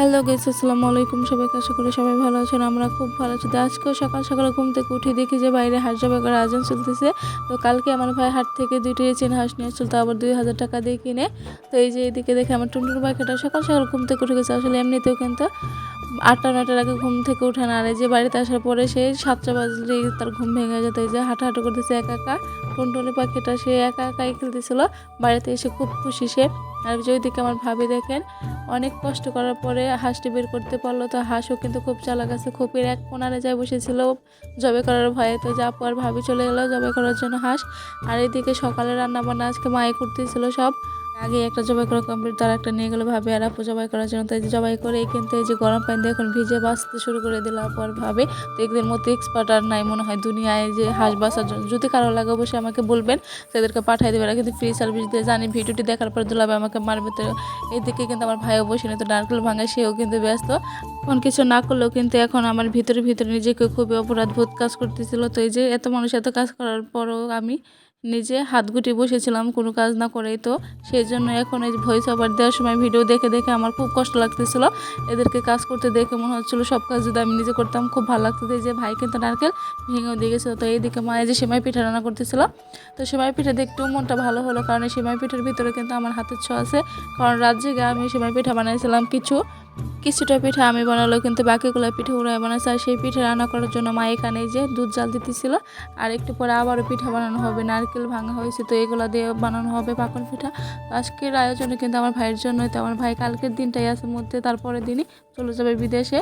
Hello guess আসসালামু আলাইকুম। সবাইকে আশা করি সবাই ভালো আছেন, আমরা খুব ভালো আছি। তো আজকেও সকাল সকালে ঘুম থেকে উঠে দেখি যে বাইরে হাঁস করার আয়োজন চলতেছে। তো কালকে আমার ভাই হাট থেকে দুইটি চেন হাঁস নিয়ে আসছিল, তো আবার দুই হাজার টাকা দিয়ে কিনে। তো এই যে এদিকে দেখে আমার টুনটুর পাখিটা সকাল সকাল ঘুম থেকে উঠে গেছে, আসলে এমনিতেও কিন্তু আটটা নয়টার আগে ঘুম থেকে উঠে না। আর এই যে বাড়িতে আসার পরে সে সাতটা বাজলে তার ঘুম ভেঙে যেত এই যে হাঁটাহাঁটু করতেছে একা একা। টুনটুনি পাখিটা সে একা একাই খেলতেছিল। বাড়িতে এসে খুব খুশি সে। আর যে ওইদিকে আমার ভাবি দেখেন অনেক কষ্ট করার পরে হাঁসটি বের করতে পারল। তো হাঁসও কিন্তু খুব চালাক আছে, খুপির এক কোনারে যায় বসেছিল জবে করার ভয়ে। তো যা পর ভাবি চলে গেলো জবে করার জন্য হাঁস। আর এদিকে সকালে রান্না বান্না আজকে মায়ে করতেছিল সব। আগে একটা জবাই করা কমপ্লিট তার একটা নিয়ে গেলো ভাবে, আর আপু জবাই করার জন্য, তাই জবাই করে কিন্তু এই যে গরম পানি দিয়ে এখন ভিজে বাঁচতে শুরু করে দিলাম পর ভাবে। তো এদের মতো এক্সপার্ট আর নাই মনে হয় দুনিয়ায় যে হাঁস বাসার জন্য। যদি কারও লাগে অবশ্যই আমাকে বলবেন, তাদেরকে পাঠিয়ে দেবে কিন্তু ফ্রি সার্ভিস দিয়ে জানি ভিডিওটি দেখার পর দুলাবে আমাকে মারবে, তো এদিকে কিন্তু আমার ভাইও বসে তো নারকেল ভাঙে, সেও কিন্তু ব্যস্ত। কোন কিছু না করলেও কিন্তু এখন আমার ভিতরে ভিতরে নিজেকে খুবই অপরাধ বোধ কাজ করতেছিল। তো এই যে এত মানুষ এত কাজ করার পরও আমি নিজে হাত গুটি বসেছিলাম কোনো কাজ না করেই তো। সেই জন্য এখন এই ভয়েস ওভার দেওয়ার সময় ভিডিও দেখে দেখে আমার খুব কষ্ট লাগতেছিল। এদেরকে কাজ করতে দেখে মনে হচ্ছিল সব কাজ যদি আমি নিজে করতাম খুব ভালো লাগতো। যে ভাই কিন্তু নারকেল ভেঙেও দিয়ে গেছিল। তো এইদিকে মায়ে যে সেমাই পিঠা রান্না করতেছিল। তো সেমাই পিঠা দেখতেও মনটা ভালো হলো কারণ এই সেমাই পিঠার ভিতরে কিন্তু আমার হাতের ছোঁয়া আছে। কারণ রাত জেগে আমি সেমাই পিঠা বানিয়েছিলাম কিছু। কিছুটা পিঠা আমি বানালো, কিন্তু বাকিগুলো পিঠা উড়ে বানাচ্ছে আর সেই পিঠা রান্না করার জন্য মা এখানে যে দুধ জাল দিতেছিল। আর একটু পরে আবারও পিঠা বানানো হবে। নারকেল ভাঙা হয়েছে, তো এগুলো দিয়ে বানানো হবে পাকন পিঠা। আজকের আয়োজনে কিন্তু আমার ভাইয়ের জন্যই, তো আমার ভাই কালকের দিনটাই আছে মধ্যে তারপরে দিনই চলে যাবে বিদেশে।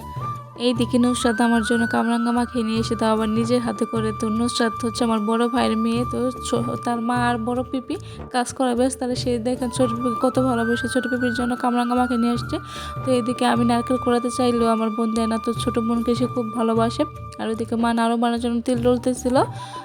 এই দিকে নুসরাত আমার জন্য কামরাঙ্গা মাখিয়ে নিয়ে এসে তাও আবার নিজের হাতে করে তো নুসরাত হচ্ছে আমার বড় ভাইয়ের মেয়ে, তো তার মা আর বড় পিপি কাজ করা বেশ তাহলে সে দেখেন ছোট পিপি কত ভালোবেসে, ছোট পিপির জন্য কামরাঙ্গা মাখিয়ে নিয়ে আসছে। তো এদিকে আমি নারকেল করাতে চাইলেও আমার বোন দেয় না, তো ছোটো বোনকে সে খুব ভালোবাসে। আর ওইদিকে মা নাড়ু বানানোর জন্য তিল ডলতেছিল।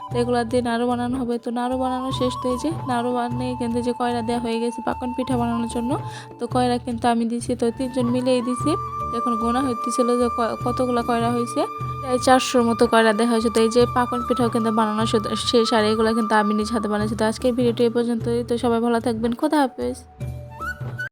তো এগুলো দিয়ে নাড়ু বানানো হবে। তো নাড়ু বানানো শেষ তো এই যে নাড়ু বানিয়ে কিন্তু যে কয়লা দেওয়া হয়ে গেছে পাকন পিঠা বানানোর জন্য, তো কয়রা কিন্তু আমি দিছি। তো তিনজন মিলেই দিছি। এখন গোনা হইতেছিল যে কতগুলো কয়রা হয়েছে প্রায় চারশোর মতো কয়লা দেওয়া হয়েছে। তো এই যে পাকন পিঠাও কিন্তু বানানো শেষ। আর এগুলো কিন্তু আমি নিজ হাতে বানাইছি। তো আজকের ভিডিওটি এই পর্যন্তই। তো সবাই ভালো থাকবেন। খোদা হাফেজ।